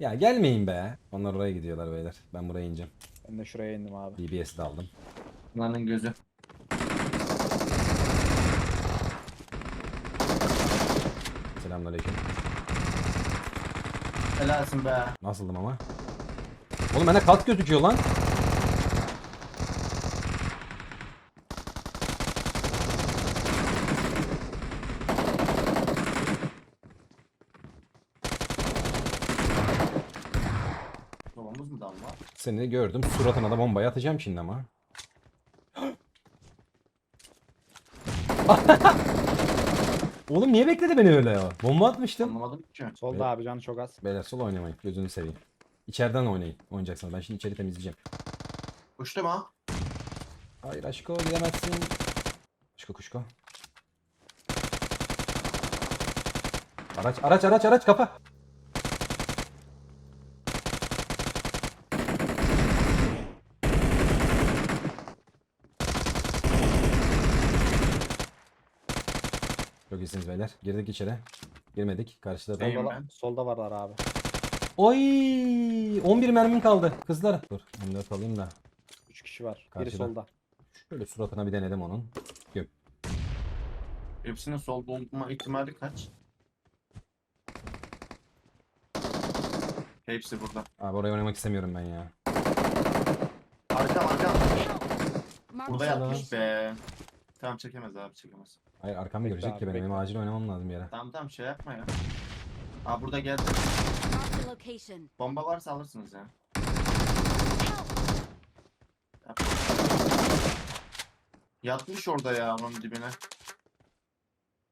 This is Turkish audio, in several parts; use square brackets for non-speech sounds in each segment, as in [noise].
Ya gelmeyin be. Onlar oraya gidiyorlar beyler. Ben buraya ineceğim. Ben de şuraya indim abi. DBS'i de aldım. Bunların gözü. Selamünaleyküm. Helalsin be. Nasıldım ama? Oğlum bende kat gözüküyor lan. Seni gördüm. Suratına da bombayı atacağım şimdi ama. [gasps] Oğlum niye bekledi beni öyle ya? Bomba atmıştım. Anlamadım ki. Solda abi canı çok az. Beyler sol oynamayın. Gözünü seveyim. İçeriden oynayın. Oynayacaksınız. Ben şimdi içeri temizleyeceğim. Uçtu mu? Hayır aşko gidemezsin. Aşko kuşko. Araç araç araç araç kapa. Çok iyisiniz beyler. Girdik içeri. Girmedik. Karşıda da. Neyim Solda, ben? solda varlar abi. Oy! 11 mermim kaldı. Kızlar. Dur. M4 alayım da. 3 kişi var. Biri Karşıda. solda. Şöyle suratına bir denedim onun. Yok. Hepsinin sol bulma ihtimali kaç? Hepsi burada. Abi oraya oynamak istemiyorum ben ya. Arka arka. Burada yatmış be. Tamam çekemez abi çekemez. Hayır arkamı Bekle görecek abi, ki benim. Benim bekle. acil oynamam lazım bir yere. Tamam tamam şey yapma ya. Aa burada geldi. Marked a location. Bomba varsa alırsınız ya. Yap. Yatmış orada ya onun dibine.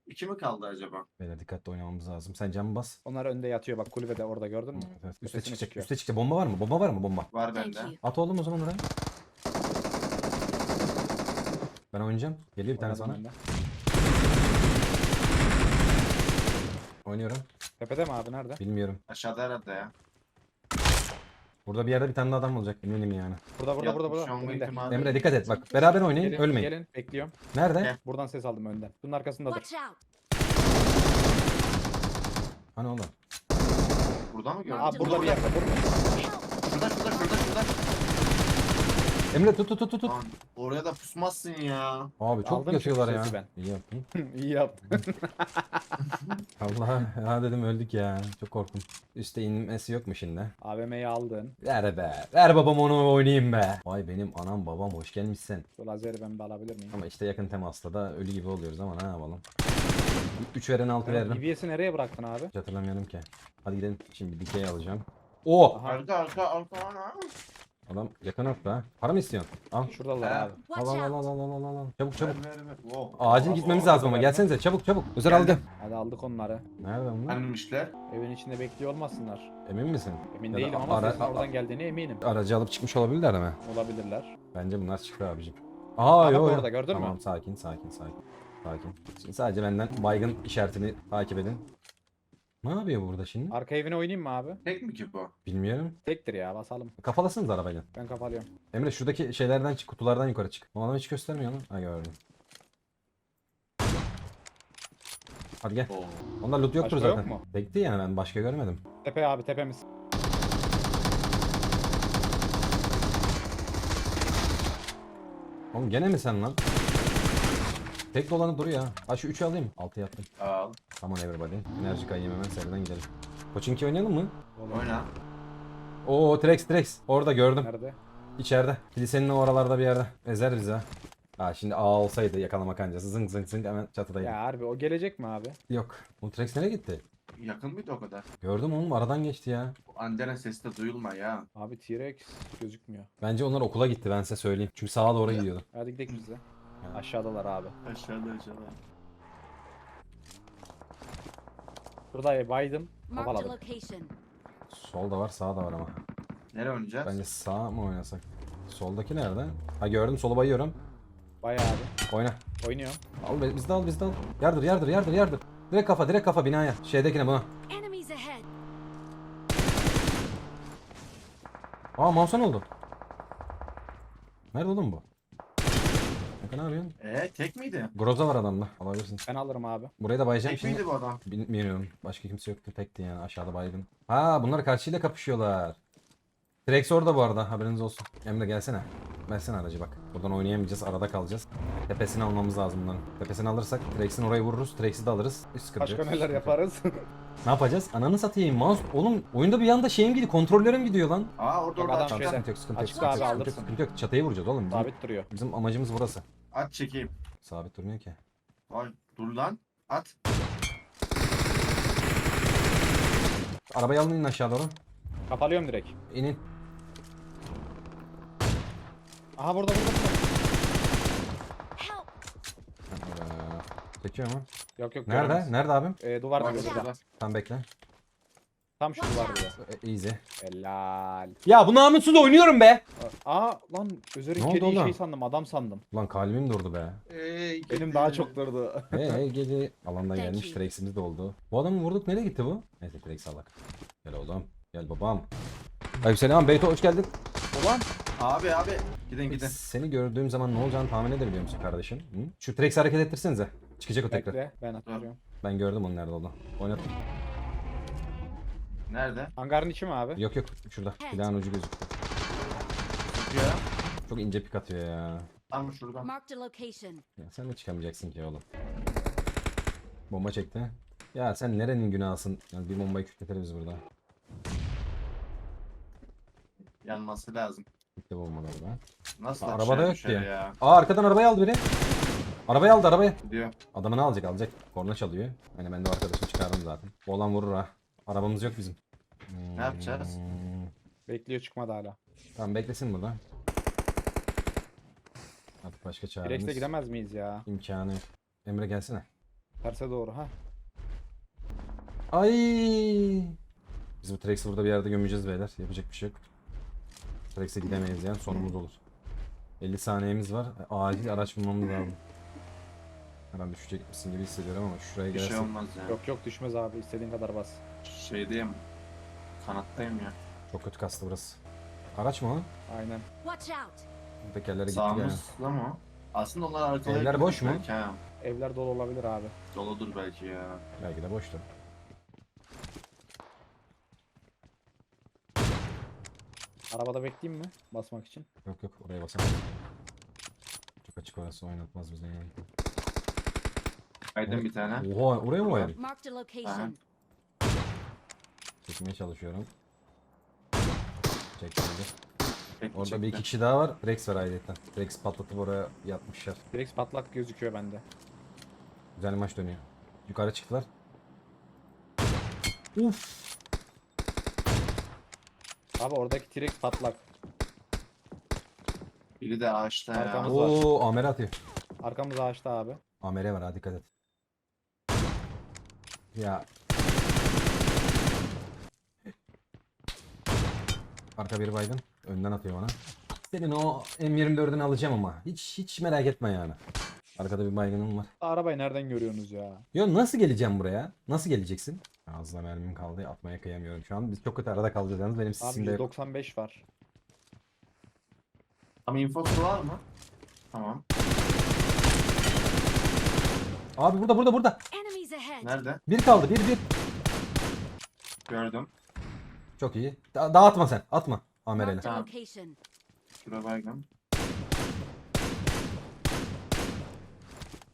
İki mi kaldı acaba? Beyler dikkatli oynamamız lazım. Sen camı bas. Onlar önde yatıyor bak kulübede orada gördün mü? Evet, evet. Üste Tepesine çıkacak. çıkıyor. Üste çıkacak. Bomba var mı? Bomba var mı? Bomba. Var Thank bende. you. At oğlum o zaman oraya. Ben oynayacağım. Geliyor bir tane Oynadım sana. ben de. Oynuyorum. Tepede mi abi nerede? Bilmiyorum. Aşağıda herhalde ya. Burada bir yerde bir tane daha adam olacak. Eminim yani. Burada burada burada burada. olma Önde. ihtimali- Emre dikkat et. Bak beraber oynayın. Gelin, Ölmeyin. gelin bekliyorum. Nerede? Gel. Buradan ses aldım önden. Bunun arkasındadır. Watch out. Hani oğlum? Burada mı gördün? Aa burada bir yerde. Burada. Şurada şurada şurada şurada. Emre tut tut tut tut. Lan oraya da pusmazsın ya. Abi çok Aldım yatıyorlar ya. sesi ben. İyi yaptın. [laughs] İyi yaptın. [laughs] Allah ya dedim öldük ya. Çok korktum. Üste inmesi yok mu şimdi? AVM'yi aldın. Ver be. Ver babam onu oynayayım be. Vay benim anam babam hoş gelmişsin. Şu lazeri ben bir alabilir miyim? Ama işte yakın temasla da ölü gibi oluyoruz ama ne yapalım. 3 veren 6 veririm. DBS'i nereye bıraktın abi? Hiç hatırlamıyorum ki. Hadi gidelim. Şimdi dikey alacağım. Oo! Aha. Arka arka arka ana. Adam yakın attı ha. Para mı istiyorsun? Al. Şuradalar abi. Al al al al al al al al. Çabuk çabuk. Ver, ver, ver. Wow. Acil gitmemiz lazım ama gelsenize çabuk çabuk. Özer al gel. Hadi aldık onları. Nerede onlar? Annemişler. Evin içinde bekliyor olmasınlar. Emin misin? Emin Ya da değilim ama ara- sesin oradan geldiğine eminim. Aracı alıp çıkmış olabilirler mi? Olabilirler. Bence bunlar çıktı abicim. Aa Bak yok orada, gördün mü? Tamam sakin sakin sakin. Sakin. Şimdi sadece benden baygın işaretini takip edin. Ne yapıyor burada şimdi? Arka evine oynayayım mı abi? Tek mi ki bu? Bilmiyorum. Tektir ya basalım. Kafalasınız arabayla. Ben kapalıyorum. Emre şuradaki şeylerden çık, kutulardan yukarı çık. O adam hiç göstermiyor lan. Ha gördüm. Hadi gel. Oo. Onda loot yoktur Başka yok zaten. mu? Bekti yani ben başka görmedim. Tepe abi tepemiz. Oğlum gene mi sen lan? Tek dolanıp duruyor ha. Ha şu 3'ü alayım. 6 yaptım. Al. Tamam everybody. Enerji kayayım hemen seriden gidelim. Koçinki oynayalım mı? Oyna. Oo Trex Trex. Orada gördüm. Nerede? İçeride. Kilisenin oralarda bir yerde. Ezer bizi ha. Ha şimdi A olsaydı yakalama kancası zınk zınk zınk hemen çatıdaydı. Ya harbi o gelecek mi abi? Yok. Bu Trex nereye gitti? Yakın mıydı o kadar? Gördüm oğlum aradan geçti ya. Bu Anderen sesi de duyulma ya. Abi T-Rex gözükmüyor. Bence onlar okula gitti ben size söyleyeyim. Çünkü sağa doğru gidiyordu. Hadi gidelim biz de. Aşağıdalar abi. Aşağıda aşağıda. Burada baydım. Marked a Kafaladım. location. Sol da var sağ da var ama. Nereye oynayacağız? Bence sağ mı oynasak? Soldaki nerede? Ha gördüm solu bayıyorum. Bayağı abi. Oyna. Oynuyorum. Al be- biz de al biz de al. Yardır yardır yardır yardır. Direkt kafa direkt kafa binaya. Şeydekine buna. Enemies ahead. Aa mouse'un oldu. Nerede oğlum bu? Kanka ne yapıyorsun? Ee tek miydi? Groza var adamda. Alabilirsin. Ben alırım abi. Buraya da bayacağım Tek şimdi. miydi bu adam? Bilmiyorum. Başka kimse yoktu. Tekti yani. Aşağıda baygın. Ha bunlar karşıyla kapışıyorlar. Drex orada bu arada. Haberiniz olsun. Emre gelsene. Versene aracı bak. Buradan oynayamayacağız. Arada kalacağız. Tepesini almamız lazım bunların. Tepesini alırsak Drex'in orayı vururuz. Drex'i de alırız. Hiç sıkıntı Başka yok. neler yaparız? [laughs] Ne yapacağız? Ananı satayım. Mouse. Oğlum oyunda bir anda şeyim gidiyor. Kontrollerim gidiyor lan. Aa orada orada adam açıkta. şeyde. Sıkıntı yok. Sıkıntı yok. Açık Sıkıntı abi, yok. alırsın. Sıkıntı yok. Çatayı vuracağız oğlum. Bizim, Sabit duruyor. bizim amacımız burası. At çekeyim. Sabit durmuyor ki. Vay dur lan. At. Arabayı alın inin aşağı doğru. Kapalıyorum direkt. İnin. Aha burada burada. Ee, Çekiyor mu? Yok yok. Nerede? göremez. Nerede abim? Ee, duvar Bak diyor burada. burada. Tam bekle. Tam şu duvar diyor. E, easy. Helal. Ya bu namussuz oynuyorum be. Aa lan Ne oldu kediyi oğlum? şey sandım adam sandım. Lan kalbim durdu be. Ey, Benim daha çok durdu. Hey geli. Alandan Thank gelmiş. you. Trex'imiz de oldu. Bu adamı vurduk. Nereye gitti bu? Neyse Trex alak. Gel oğlum. Gel babam. Aleykümselam Beyto hoş geldin. Ulan Abi abi. Gidin gidin. Seni gördüğüm zaman ne olacağını tahmin edebiliyor musun kardeşim? Hı? Şu Trex hareket ettirsenize. Çıkacak o tekrar. bekle ben atıyorum. Ben gördüm onun nerede olduğunu. Oynattım. Nerede? Hangarın içi mi abi? Yok yok şurada. Silahın ucu gözüktü. Ya. Çok ince pik atıyor ya. Tam şuradan. Marked a location. Ya sen de çıkamayacaksın ki oğlum. Bomba çekti. Ya sen nerenin günahısın? Yani bir bombayı kütleteriz burada. Yanması lazım. Bitti bomba orada. Nasıl Aa, aşağı arabada yok düşer ki. ya? Aa arkadan arabayı aldı biri. Arabayı aldı arabayı. Gidiyor. Adamı ne alacak alacak. Korna çalıyor. Hani ben de o arkadaşı çıkardım zaten. Bu olan vurur ha. Arabamız yok bizim. Ne yapacağız? Bekliyor çıkmadı hala. Tamam beklesin burada. Artık başka çaremiz. Direx'e gidemez miyiz ya? İmkanı yok. Emre gelsene. Terse doğru ha. Ay. Biz bu Trex'i burada bir yerde gömeceğiz beyler. Yapacak bir şey yok. Trex'e gidemeyiz yani sonumuz olur. 50 saniyemiz var. E, Acil araç bulmamız lazım. Hemen düşecek misin gibi hissediyorum ama şuraya Bir şey gelirsin. olmaz ya. Yok yok düşmez abi istediğin kadar bas. Şeydeyim. Kanattayım ya. Çok kötü kastı burası. Araç mı o? Aynen. Watch out! Tekerlere gitti yani. Sağımızda mı? Aslında onlar arkalayabilir. Evler boş mu? belki ha. Evler dolu olabilir abi. Doludur belki ya. Belki de boştu. Arabada bekleyeyim mi? Basmak için. Yok yok oraya basamam. Çok açık orası oynatmaz bizi yani. Kaydım bir tane. Oha oraya mı oynadık? Marked a location. Çekmeye çalışıyorum. Çekildi. Bekle, Orada bir çekti. iki kişi daha var. Rex var ayrıca. Rex patlatıp oraya yatmışlar. Direkt patlak gözüküyor bende. Güzel maç dönüyor. Yukarı çıktılar. Uf. Abi oradaki T-Rex patlak. Biri de ağaçta ya. Arkamız var. Oo Amer atıyor. Arkamız ağaçta abi. Amer'e var ha dikkat et. Ya. Arka biri baygın. Önden atıyor bana. Senin o M24'ünü alacağım ama. Hiç hiç merak etme yani. Arkada bir baygınım var. Arabayı nereden görüyorsunuz ya? Yo nasıl geleceğim buraya? Nasıl geleceksin? Az da mermim kaldı. Atmaya kıyamıyorum şu an. Biz çok kötü arada kalacağız yalnız. Benim Abi sisim de yok. 195 var. Ama infosu var mı? Tamam. Abi burada burada burada. Enemies ahead! Nerede? Bir kaldı. Bir bir. Gördüm. Çok iyi. Da dağıtma sen. Atma. Amer'e. Marked a Tamam. location. Şuraya baygın.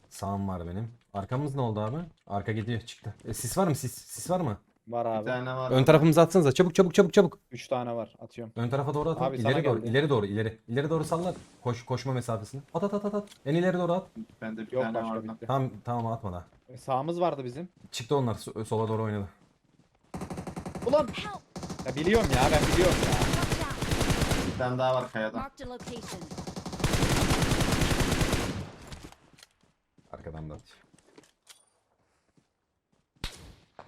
Sağım var benim. Arkamız ne oldu abi? Arka gidiyor çıktı. E, sis var mı sis? Sis var mı? Var Bir abi. tane var. Ön tarafımıza atsanıza. Çabuk çabuk çabuk çabuk. 3 tane var. Atıyorum. Ön tarafa doğru at. Abi sana ileri doğru. geldi. ileri doğru. ileri. İleri doğru salla. Koş koşma mesafesini. At at at at. at. En ileri doğru at. Bende bir Yok tane başka vardı. bitti. Tamam tamam atma daha. E, Sağımız vardı bizim. Çıktı onlar. so- Sola doğru oynadı. Ulan! Help! Ya biliyorum ya ben biliyorum ya. Bir tane daha var kayada. Marked a location. Arkadan da at.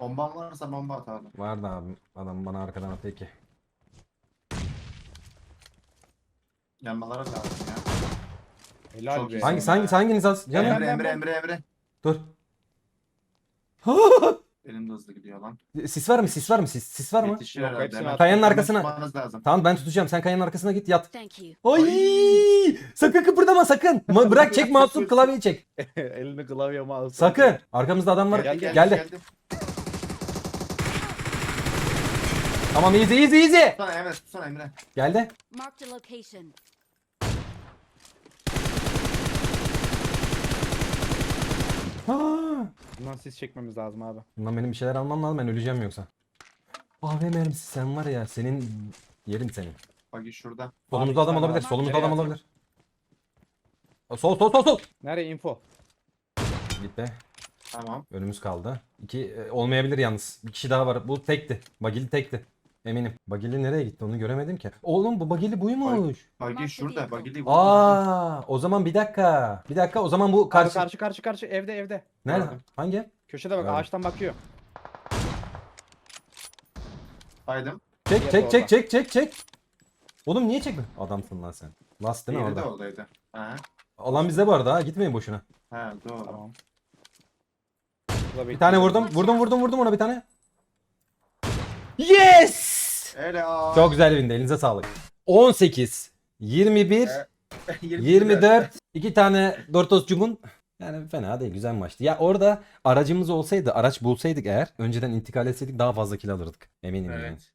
Bomban varsa bomba at abi. Vardı abi. Adam bana arkadan atıyor ki. Yanmaları lazım ya. Helal Çok be. iyisin. Hangisi hangisi hanginiz az? Canım. Emre Emre Emre Emre. Dur. [laughs] Elim de hızlı gidiyor lan. Sis var mı? Sis var mı? Sis, sis var mı? Yetişir Yok, herhalde. hepsini Hemen- at. Kayanın arkasına. tutmanız lazım. Tamam ben tutacağım. Sen kayanın arkasına git yat. Thank you. Ay! Sakın kıpırdama sakın. Ma- bırak çek masum [laughs] klavyeyi çek. [laughs] Elini klavye mouse. Sakın. Arkamızda adam var. Gel, Geldi. gel, Tamam easy easy easy. Tutsana Emre tutsana Emre. Geldi. Marked a location. Aa! Bundan siz çekmemiz lazım abi. Bundan benim bir şeyler almam lazım ben öleceğim yoksa. AVM mermisi sen var ya senin yerin senin. Bagi şurada. Solumuzda adam olabilir. Solumuzda adam olabilir. Sol sol sol sol. Nereye info? Git be. Tamam. Önümüz kaldı. İki e, olmayabilir yalnız. Bir kişi daha var. Bu tekti. Bagili tekti. Eminim. Bagili nereye gitti onu göremedim ki. Oğlum bu Bagili buymuş. Bagi şurada. Bagi bu. Aa, o zaman bir dakika. Bir dakika o zaman bu Karşı karşı. karşı karşı karşı evde evde. Nerede? Gördüm. Hangi? Köşede bak Gördüm. ağaçtan bakıyor. Baydım. Çek çek çek çek çek çek. Oğlum niye çekme? Adamsın lan sen. Last değil mi Diğeri de orada? oradaydı. He. Alan bizde bu arada ha. Gitmeyin boşuna. He doğru. Tamam. Bir tane vurdum. Vurdum vurdum vurdum ona bir tane. Yes! Helal. Çok güzel bir Elinize sağlık. 18 21 Evet. 24 iki tane Dortos Cugun yani fena değil güzel maçtı. Ya orada aracımız olsaydı araç bulsaydık eğer önceden intikal etseydik daha fazla kill alırdık. Eminim yani. Evet.